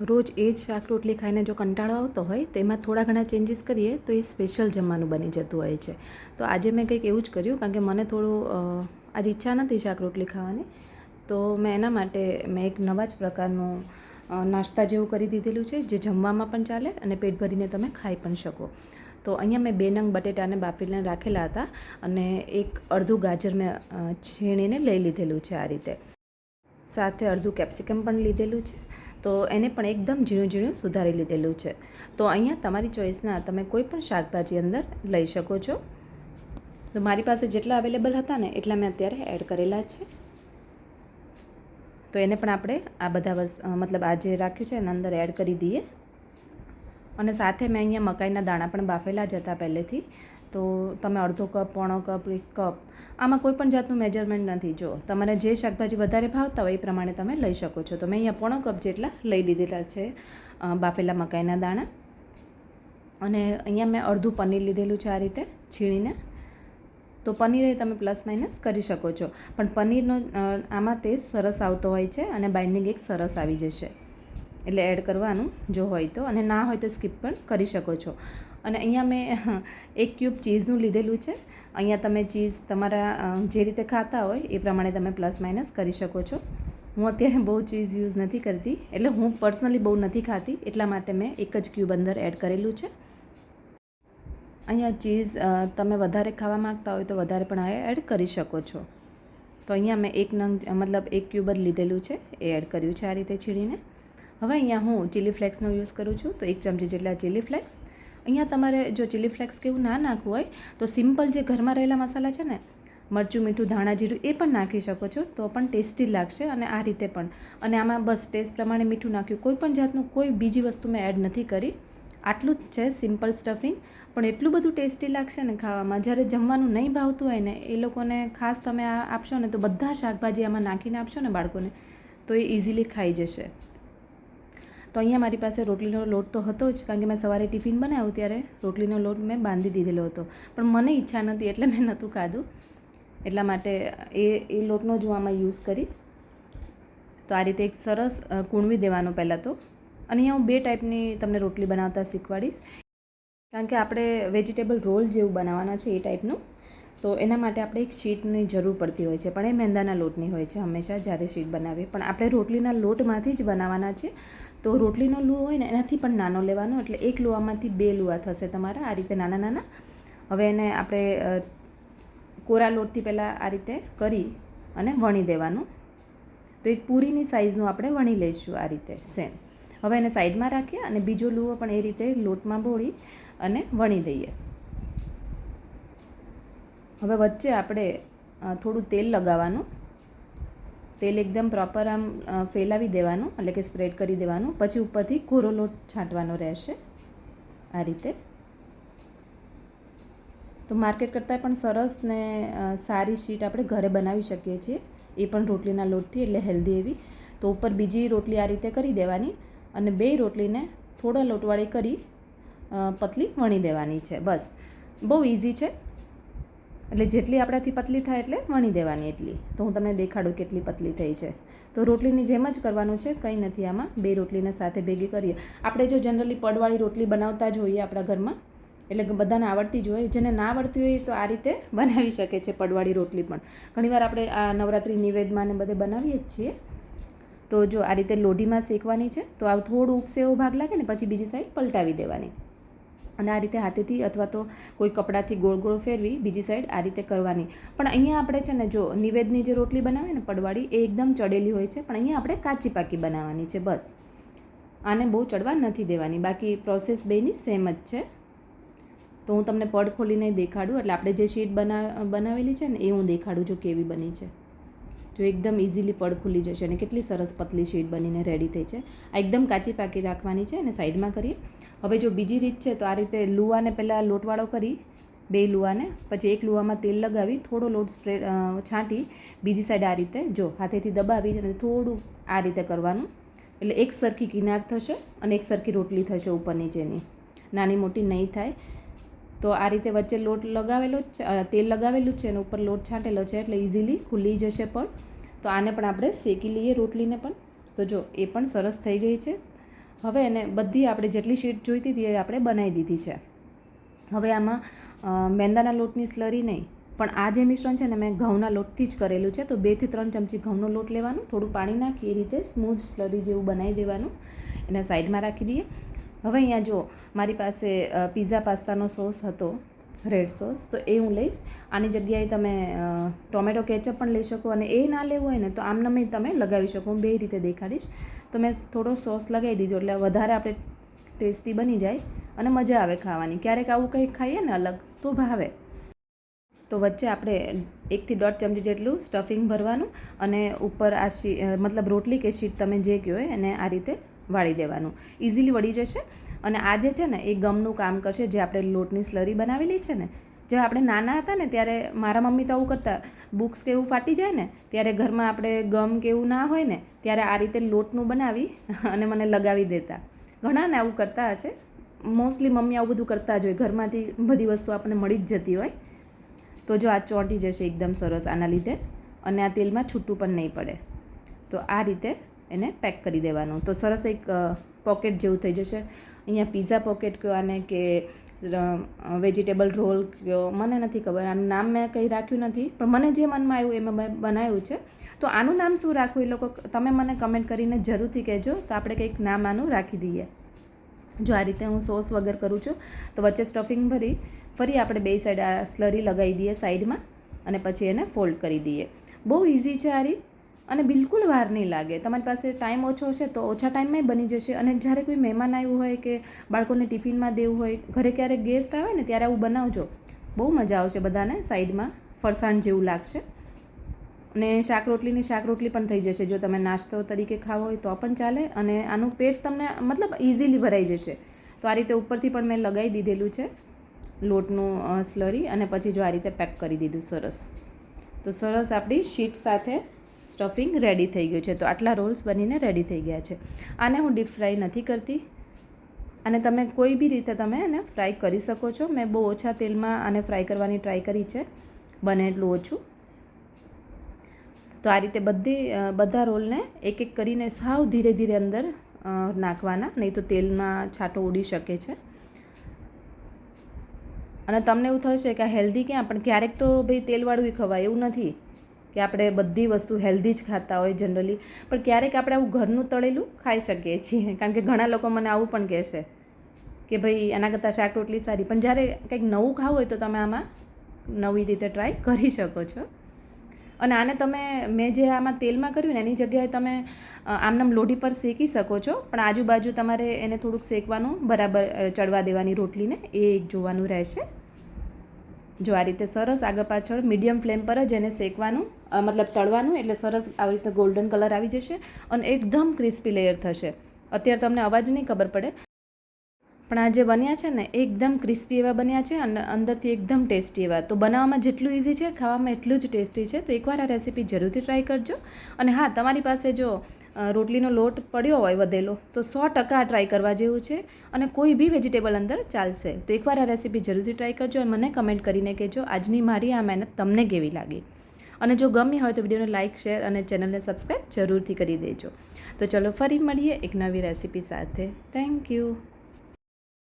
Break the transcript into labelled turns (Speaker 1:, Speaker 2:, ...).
Speaker 1: રોજ એ જ શાક રોટલી ખાઈને જો કંટાળો આવતો હોય, તો એમાં થોડા ઘણા ચેન્જીસ કરીએ, તો એ સ્પેશિયલ જમવાનું બની જતું હોય છે. તો આજે મેં કંઈક એવું જ કર્યું, કારણ કે મને થોડું આજે ઈચ્છા નથી શાક રોટલી ખાવાની. તો મેં એના માટે, મેં એક નવા જ પ્રકારનું નાસ્તા જેવું કરી દીધેલું છે, જે જમવામાં પણ ચાલે અને પેટ ભરીને તમે ખાઈ પણ શકો. તો અહીંયા મેં બે નંગ બટેટાને બાફીને રાખેલા હતા અને એક અડધું ગાજર મેં છીણીને લઈ લીધેલું છે આ રીતે. સાથે અડધું કેપ્સિકમ પણ લીધેલું છે. તો એને પણ એકદમ ઝીણું ઝીણું સુધારી લીધેલું છે. તો અહીંયા તમારી ચોઈસના તમે કોઈ પણ શાકભાજી અંદર લઈ શકો છો. તો મારી પાસે જેટલા અવેલેબલ હતા ને એટલા મેં અત્યારે એડ કરેલા છે. તો એને પણ આપણે આ બધા મતલબ આ જે રાખ્યું છે એના અંદર એડ કરી દઈએ. અને સાથે મેં અહીંયા મકાઈના દાણા પણ બાફેલા જ હતા પહેલેથી. તો તમે અડધો કપ, પોણો કપ, એક કપ, આમાં કોઈ પણ જાતનું મેજરમેન્ટ નથી. જો તમારે જે શાકભાજી વધારે ભાવતા હોય એ પ્રમાણે તમે લઈ શકો છો. તો મેં અહીંયા પોણો કપ જેટલા લઈ લીધેલા છે બાફેલા મકાઈના દાણા. અને અહીંયા મેં અડધું પનીર લીધેલું છે આ રીતે છીણીને. તો પનીર એ તમે પ્લસ માઇનસ કરી શકો છો. પણ પનીરનો આમાં ટેસ્ટ સરસ આવતો હોય છે અને બાઇન્ડિંગ એક સરસ આવી જશે. એટલે એડ કરવાનું જો હોય તો. અને ના હોય તો સ્કીપ પણ કરી શકો છો. અને અહીંયા મેં એક ક્યુબ ચીઝનું લીધેલું છે. અહીંયા તમે ચીઝ તમારા જે રીતે ખાતા હોય એ પ્રમાણે તમે પ્લસ માઇનસ કરી શકો છો. હું અત્યારે બહુ ચીઝ યુઝ નથી કરતી, એટલે હું પર્સનલી બહુ નથી ખાતી. એટલા માટે મેં એક જ ક્યુબ અંદર એડ કરેલું છે. અહીંયા ચીઝ તમે વધારે ખાવા માંગતા હોય તો વધારે પણ એડ કરી શકો છો. તો અહીંયા મેં એક નંગ, મતલબ એક ક્યુબ જ લીધેલું છે, એ એડ કર્યું છે આ રીતે છીણીને. હવે અહીંયા હું ચીલી ફ્લેક્સનો યુઝ કરું છું. તો એક ચમચી જેટલા ચીલી ફ્લેક્સ અહીંયા તમારે જો ચીલી ફ્લેક્સ કેવું ના નાખવું હોય, તો સિમ્પલ જે ઘરમાં રહેલા મસાલા છે ને, મરચું, મીઠું, ધાણા, જીરું, એ પણ નાખી શકો છો, તો પણ ટેસ્ટી લાગશે અને આ રીતે પણ. અને આમાં બસ ટેસ્ટ પ્રમાણે મીઠું નાખ્યું. કોઈ પણ જાતનું કોઈ બીજી વસ્તુ મેં એડ નથી કરી. આટલું જ છે સિમ્પલ સ્ટફિંગ પણ એટલું બધું ટેસ્ટી લાગશે ને ખાવામાં, જ્યારે જમવાનું નહીં ભાવતું હોય ને, એ લોકોને ખાસ તમે આ આપશો ને, તો બધા શાકભાજી આમાં નાખીને આપશો ને બાળકોને, તો એ ઇઝીલી ખાઈ જશે. તો અહીંયા મારી પાસે રોટલીનો લોટ તો હતો જ, કારણ કે મેં સવારે ટિફિન બનાવ્યું ત્યારે રોટલીનો લોટ મેં બાંધી દીધેલો હતો. પણ મને ઈચ્છા નથી એટલે મેં નહોતું ખાધું. એટલા માટે એ એ લોટનો જ હું આમાં યુઝ કરીશ. તો આ રીતે એક સરસ કૂણવી દેવાનો પહેલાં તો. અને અહીંયા હું બે ટાઈપની તમને રોટલી બનાવતા શીખવાડીશ. કારણ કે આપણે વેજીટેબલ રોલ જેવું બનાવવાના છે એ ટાઈપનું. તો એના માટે આપણે એક શીટની જરૂર પડતી હોય છે, પણ એ મેંદાના લોટની હોય છે હંમેશા જ્યારે શીટ બનાવીએ. પણ આપણે રોટલીના લોટમાંથી જ બનાવવાના છે. તો રોટલીનો લુઓ હોય ને એનાથી પણ નાનો લેવાનો, એટલે એક લુઆમાંથી બે લુઆ થશે તમારા, આ રીતે નાના નાના. હવે એને આપણે કોરા લોટથી પહેલાં આ રીતે કરી અને વણી દેવાનું. તો એક પૂરીની સાઇઝનું આપણે વણી લઈશું આ રીતે, સેમ. હવે એને સાઈડમાં રાખીએ અને બીજો લુઓ પણ એ રીતે લોટમાં બોળી અને વણી દઈએ. હવે વચ્ચે આપણે થોડું તેલ લગાવવાનું. તેલ એકદમ પ્રોપર આમ ફેલાવી દેવાનું, એટલે કે સ્પ્રેડ કરી દેવાનું. પછી ઉપરથી કોરો લોટ છાંટવાનો રહેશે, આ રીતે. તો માર્કેટ કરતાં પણ સરસ ને સારી શીટ આપણે ઘરે બનાવી શકીએ છીએ. એ પણ રોટલીના લોટથી, એટલે હેલ્ધી એવી. તો ઉપર બીજી રોટલી આ રીતે કરી દેવાની અને બે રોટલીને થોડા લોટવાળી કરી પતલી વણી દેવાની છે, બસ. બહુ ઇઝી છે. એટલે જેટલી આપણાથી પતલી થાય એટલે વણી દેવાની એટલી. તો હું તમને દેખાડું કેટલી પતલી થઈ છે. તો રોટલીની જેમ જ કરવાનું છે, કંઈ નથી આમાં. બે રોટલીને સાથે ભેગી કરીએ. આપણે જો જનરલી પડવાળી રોટલી બનાવતા જ હોઈએ આપણા ઘરમાં, એટલે બધાને આવડતી જ હોય, જેને ના આવડતી હોય તો આ રીતે બનાવી શકે છે પડવાળી રોટલી પણ. ઘણીવાર આપણે આ નવરાત્રિ નિવેદમાં ને બધે બનાવીએ જ છીએ. તો જો આ રીતે લોઢીમાં શેકવાની છે, તો આ થોડું ઉપસે એવો ભાગ લાગે ને પછી બીજી સાઈડ પલટાવી દેવાની. અને આ રીતે હાથેથી અથવા તો કોઈ કપડાથી ગોળ ગોળ ફેરવી બીજી સાઈડ આ રીતે કરવાની. પણ અહીંયા આપણે છે ને જો નિવેદની જે રોટલી બનાવે ને પડવાળી એ એકદમ ચડેલી હોય છે, પણ અહીંયા આપણે કાચી પાકી બનાવવાની છે બસ. આને બહુ ચડવા નથી દેવાની. બાકી પ્રોસેસ બેની સેમ જ છે. તો હું તમને પડ ખોલીને દેખાડું. એટલે આપણે જે શીટ બના, બનાવેલી છે ને એ હું દેખાડું છું કેવી બની છે. જો એકદમ ઇઝીલી પડ ખુલી જશે અને કેટલી સરસ પતલી શીટ બનીને રેડી થઈ છે. આ એકદમ કાચી પાકી રાખવાની છે અને સાઈડમાં કરીએ. હવે જો બીજી રીત છે તો આ રીતે લુવાને પહેલાં લોટવાળો કરી, બે લુવાને, પછી એક લુવામાં તેલ લગાવી, થોડો લોટ સ્પ્રેડ છાંટી, બીજી સાઈડ આ રીતે જો હાથેથી દબાવી અને થોડું આ રીતે કરવાનું. એટલે એક સરખી કિનાર થશે અને એક સરખી રોટલી થશે ઉપર નીચેની નાની મોટી નહીં થાય. તો આ રીતે વચ્ચે લોટ લગાવેલો જ તેલ લગાવેલું છે અને ઉપર લોટ છાંટેલો છે એટલે ઇઝીલી ખુલ્લી જશે પણ. તો આને પણ આપણે શેકી લઈએ રોટલીને પણ. તો જો, એ પણ સરસ થઈ ગઈ છે. હવે એને બધી આપણે જેટલી શીટ જોઈતી હતી એ આપણે બનાવી દીધી છે. હવે આમાં મેંદાના લોટની સ્લરી નહીં, પણ આ જે મિશ્રણ છે ને મેં ઘઉંના લોટથી જ કરેલું છે, તો બેથી ત્રણ ચમચી ઘઉંનો લોટ લેવાનું, થોડું પાણી નાખી એ રીતે સ્મૂધ સ્લરી જેવું બનાવી દેવાનું. એને સાઈડમાં રાખી દઈએ. હવે અહીંયા જો મારી પાસે પીઝા પાસ્તાનો સોસ હતો રેડ સોસ તો એ હું લઈશ. આની જગ્યાએ તમે ટોમેટો કેચઅપ પણ લઈ શકો અને એ ના લેવું હોય ને તો આમનામે તમે લગાવી શકો. હું બે રીતે દેખાડીશ. તો મેં થોડો સોસ લગાવી દીધો એટલે વધારે આપણે ટેસ્ટી બની જાય અને મજા આવે ખાવાની. ક્યારેક આવું કંઈક ખાઈએ ને અલગ તો ભાવે. તો વચ્ચે આપણે એકથી દોઢ ચમચી જેટલું સ્ટફિંગ ભરવાનું અને ઉપર આ શી મતલબ રોટલી કે શીટ તમે જે કહો એને આ રીતે વાળી દેવાનું. ઇઝીલી વળી જશે. અને આ જે છે ને, એ ગમનું કામ કરશે. જે આપણે લોટની સ્લરી બનાવેલી છે ને, જે આપણે નાના હતા ને, ત્યારે મારા મમ્મી તો આવું કરતા. બુક્સ કે એવું ફાટી જાય ને, ત્યારે ઘરમાં આપણે ગમ કે એવું ના હોય ને, ત્યારે આ રીતે લોટનું બનાવી અને મને લગાવી દેતા. ઘણાને આવું કરતા હશે. મોસ્ટલી મમ્મી આવું બધું કરતા જ હોય. ઘરમાંથી બધી વસ્તુ આપણને મળી જ જતી હોય. તો જો આ ચોંટી જશે એકદમ સરસ આના લીધે. અને આ તેલમાં છૂટું પણ નહીં પડે. તો આ રીતે એને પેક કરી દેવાનું. તો સરસ એક પોકેટ જેવું થઈ જશે. અહીંયા પીઝા પોકેટ કયો આને કે વેજીટેબલ રોલ કયો, મને નથી ખબર. આનું નામ મેં કંઈ રાખ્યું નથી, પણ મને જે મનમાં આવ્યું એમાં મેં બનાવ્યું છે. તો આનું નામ શું રાખવું એ લોકો, તમે મને કમેન્ટ કરીને જરૂરથી કહેજો. તો આપણે કંઈક નામ આનું રાખી દઈએ. જો આ રીતે હું સોસ વગર કરું છું, તો વચ્ચે સ્ટફિંગ ભરી, ફરી આપણે બે સાઈડ આ સ્લરી લગાવી દઈએ સાઈડમાં અને પછી એને ફોલ્ડ કરી દઈએ. બહુ ઇઝી છે આ રીત. અને બિલકુલ વાર નહીં લાગે. તમારી પાસે ટાઈમ ઓછો હશે તો ઓછા ટાઈમમાં બની જશે. અને જ્યારે કોઈ મહેમાન આવ્યું હોય કે બાળકોને ટિફિનમાં દેવું હોય, ઘરે ક્યારેક ગેસ્ટ આવે ને ત્યારે આવું બનાવજો. બહુ મજા આવશે બધાને સાઈડમાં, ફરસાણ જેવું લાગશે. અને શાક રોટલીની શાક રોટલી પણ થઈ જશે. જો તમે નાસ્તો તરીકે ખાવો હોય તો પણ ચાલે. અને આનું પેટ તમને, મતલબ ઇઝીલી ભરાઈ જશે. તો આ રીતે ઉપરથી પણ મેં લગાવી દીધેલું છે લોટનું સ્લરી અને પછી જો આ રીતે પેક કરી દીધું સરસ. તો સરસ આપણી શીટ સાથે સ્ટફિંગ રેડી થઈ ગયું છે. તો આટલા રોલ્સ બનીને રેડી થઈ ગયા છે. આને હું ડીપ ફ્રાય નથી કરતી. અને તમે કોઈ બી રીતે તમે એને ફ્રાય કરી શકો છો. મેં બહુ ઓછા તેલમાં આને ફ્રાય કરવાની ટ્રાય કરી છે. બને એટલું ઓછું. તો આ રીતે બધી બધા રોલને એક એક કરીને સાવ ધીરે ધીરે અંદર નાખવાના. નહીં તો તેલમાં છાંટો ઉડી શકે છે. અને તમને એવું થશે કે હેલ્ધી ક્યાં પણ ક્યારેક તો ભાઈ તેલવાળું ખવાય. એવું નથી. કે આપણે બધી વસ્તુ હેલ્ધી જ ખાતા હોય જનરલી પણ ક્યારેક આપણે આવું ઘરનું તળેલું ખાઈ શકીએ છીએ. કારણ કે ઘણા લોકો મને આવું પણ કહેશે કે ભાઈ એના કરતાં શાક રોટલી સારી. પણ જ્યારે કંઈક નવું ખાવું હોય તો તમે આમાં નવી રીતે ટ્રાય કરી શકો છો. અને આને તમે, મેં જે આમાં તેલમાં કર્યું ને, એની જગ્યાએ તમે આમનામ લોઢી પર શેકી શકો છો. પણ આજુબાજુ તમારે એને થોડુંક શેકવાનું બરાબર ચડવા દેવાની રોટલીને એ એક જોવાનું રહેશે. જો આ રીતે સરસ આગળ પાછળ મીડિયમ ફ્લેમ પર જ એને શેકવાનું મતલબ તળવાનું, એટલે સરસ આવી રીતે ગોલ્ડન કલર આવી જશે અને એકદમ ક્રિસ્પી લેયર થશે. અત્યારે તમને અવાજ નહીં ખબર પડે. પણ આ જે બન્યા છે ને, એકદમ ક્રિસ્પી એવા બન્યા છે અને અંદરથી એકદમ ટેસ્ટી એવા. તો બનાવવામાં જેટલું ઇઝી છે, ખાવામાં એટલું જ ટેસ્ટી છે, તો એકવાર આ રેસીપી જરૂરથી ટ્રાય કરજો. અને હા, તમારી પાસે જો રોટલીનો લોટ પડ્યો હોય વધેલો, તો સો ટકા ટ્રાય કરવા જેવું છે અને કોઈ બી વેજીટેબલ અંદર ચાલશે. તો એકવાર આ રેસીપી જરૂરથી ટ્રાય કરજો અને મને કમેન્ટ કરીને કહેજો આજની મારી આ મહેનત તમને કેવી લાગી. અને જો ગમી હોય તો વિડીયોને લાઇક શેર અને ચેનલને સબસ્ક્રાઈબ જરૂરથી કરી દેજો. તો ચલો ફરી મળીએ એક નવી રેસીપી સાથે. Thank you